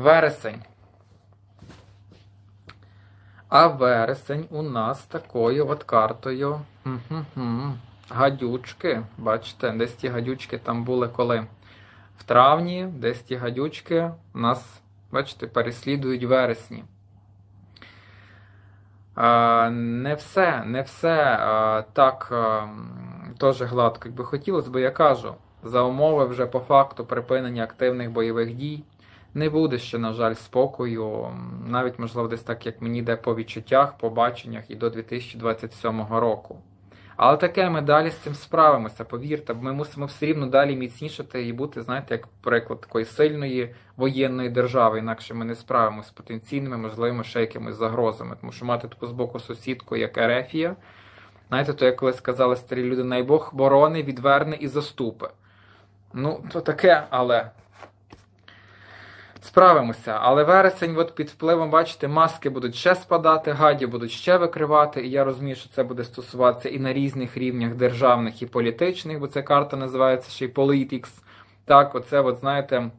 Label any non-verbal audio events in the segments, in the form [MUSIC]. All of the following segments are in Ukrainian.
Вересень. А вересень у нас такою от картою. Гадючки. Бачите, десь ті гадючки там були коли? В травні, десь ті гадючки нас, бачите, переслідують вересні. Не все, не все так теж гладко, як би хотілося, бо я кажу, за умови вже по факту припинення активних бойових дій не буде ще, на жаль, спокою, навіть можливо, десь так, як мені йде по відчуттях, по баченнях і до 2027 року. Але таке ми далі з цим справимося, повірте, ми мусимо все рівно далі міцнішати і бути, знаєте, як приклад такої сильної воєнної держави, інакше ми не справимося з потенційними, можливими ще якимись загрозами. Тому що мати таку з боку сусідку, як Ерефія, знаєте, то як колись сказали старі люди, найбог борони, відверне і заступи. Ну, то таке, але справимося. Але вересень, от під впливом, бачите, маски будуть ще спадати, гаді будуть ще викривати. І я розумію, що це буде стосуватися і на різних рівнях державних і політичних, бо ця карта називається ще й Politics. Так, оце, от знаєте,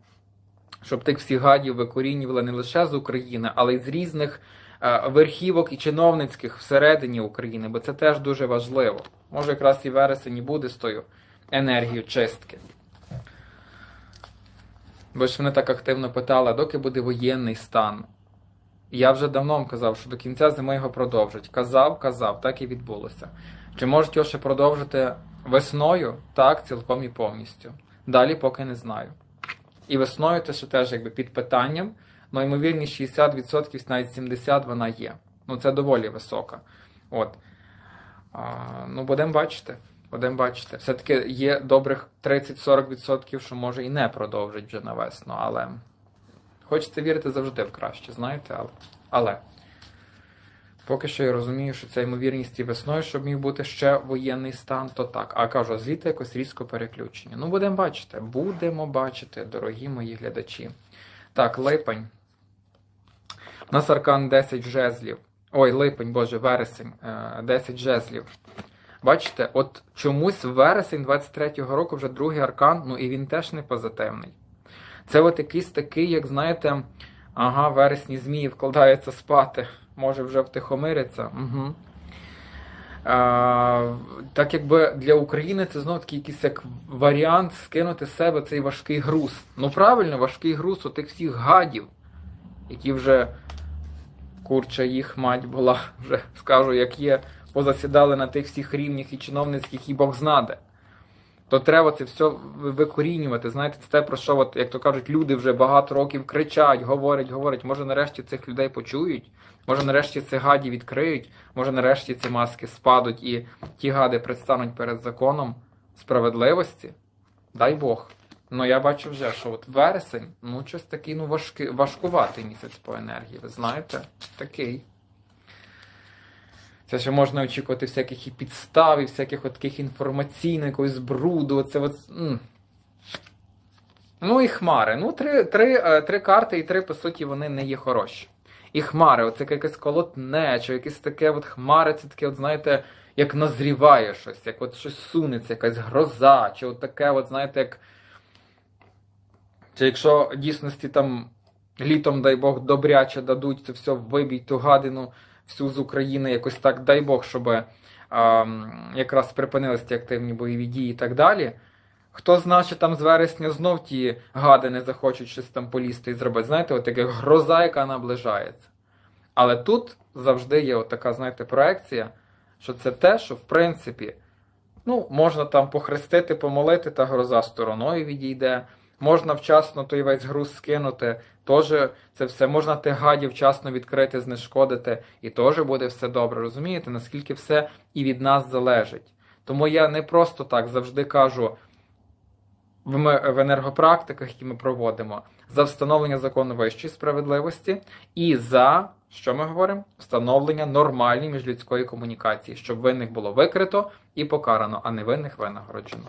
щоб тих всіх гадів викорінювали не лише з України, але й з різних е, верхівок і чиновницьких всередині України, бо це теж дуже важливо. Може, якраз і вересень і буде з тою енергією чистки. Бо ж мене так активно питали, доки буде воєнний стан. Я вже давно вам казав, що до кінця зими його продовжать. Казав, казав, так і відбулося. Чи можуть його ще продовжити весною? Так, цілком і повністю. Далі поки не знаю. І весною це ще теж якби під питанням, але ймовірність 60%, навіть 70% вона є. Ну це доволі висока. От. А, ну, будемо бачити. Будемо бачити. Все-таки є добрих 30-40%, що може і не продовжить вже на весну, але хочеться вірити завжди в краще, знаєте, але. але. Поки що я розумію, що це ймовірність і весною, щоб міг бути ще воєнний стан, то так. А кажу, звідти якось різко переключення. Ну, будемо бачити. Будемо бачити, дорогі мої глядачі. Так, липень. У нас аркан 10 жезлів. Ой, липень, боже, вересень, е, 10 жезлів. Бачите, от чомусь вересень 23-го року вже другий аркан, ну і він теж не позитивний. Це от якийсь такий, як знаєте, ага, вересні змії вкладаються спати, може вже втихомириться. Угу. А, так якби для України це знову такий якийсь як варіант скинути з себе цей важкий груз. Ну правильно, важкий груз у тих всіх гадів, які вже курча їх мать була, [LAUGHS] вже скажу, як є, позасідали на тих всіх рівнях і чиновницьких, і Бог знаде. То треба це все викорінювати. Знаєте, це те, про що, от, як то кажуть, люди вже багато років кричать, говорять, говорять. Може, нарешті цих людей почують, може, нарешті цих гадів відкриють, може, нарешті ці маски спадуть і ті гади предстануть перед законом справедливості. Дай Бог. Ну, я бачу вже, що от вересень, ну, щось такий, ну, важкий, важкуватий місяць по енергії. Ви знаєте, такий. Це ще можна очікувати всяких і підстав, і всяких от таких інформаційних якогось бруду. Оце от. Ну і хмари. Ну, три, три, е, три карти, і три, по суті, вони не є хороші. І хмари, оце якесь колотнечо, якесь таке от хмари, це таке, от, знаєте, як назріває щось, як от щось сунеться, якась гроза, чи от таке, от, знаєте, як. Чи якщо дійсності там літом, дай Бог, добряче дадуть це все вибіть ту гадину всю з України, якось так, дай Бог, щоб а, якраз припинилися ті активні бойові дії і так далі. Хто знає, що там з вересня знов ті гади не захочуть щось там полізти і зробити. Знаєте, от така гроза, яка наближається. Але тут завжди є така, знаєте, проекція, що це те, що в принципі, ну, можна там похрестити, помолити, та гроза стороною відійде. Можна вчасно той весь груз скинути, теж це все можна тих гадів вчасно відкрити, знешкодити, і теж буде все добре. Розумієте, наскільки все і від нас залежить. Тому я не просто так завжди кажу в енергопрактиках, які ми проводимо, за встановлення закону вищої справедливості і за що ми говоримо? Встановлення нормальної міжлюдської комунікації, щоб винних було викрито і покарано, а не винних винагороджено.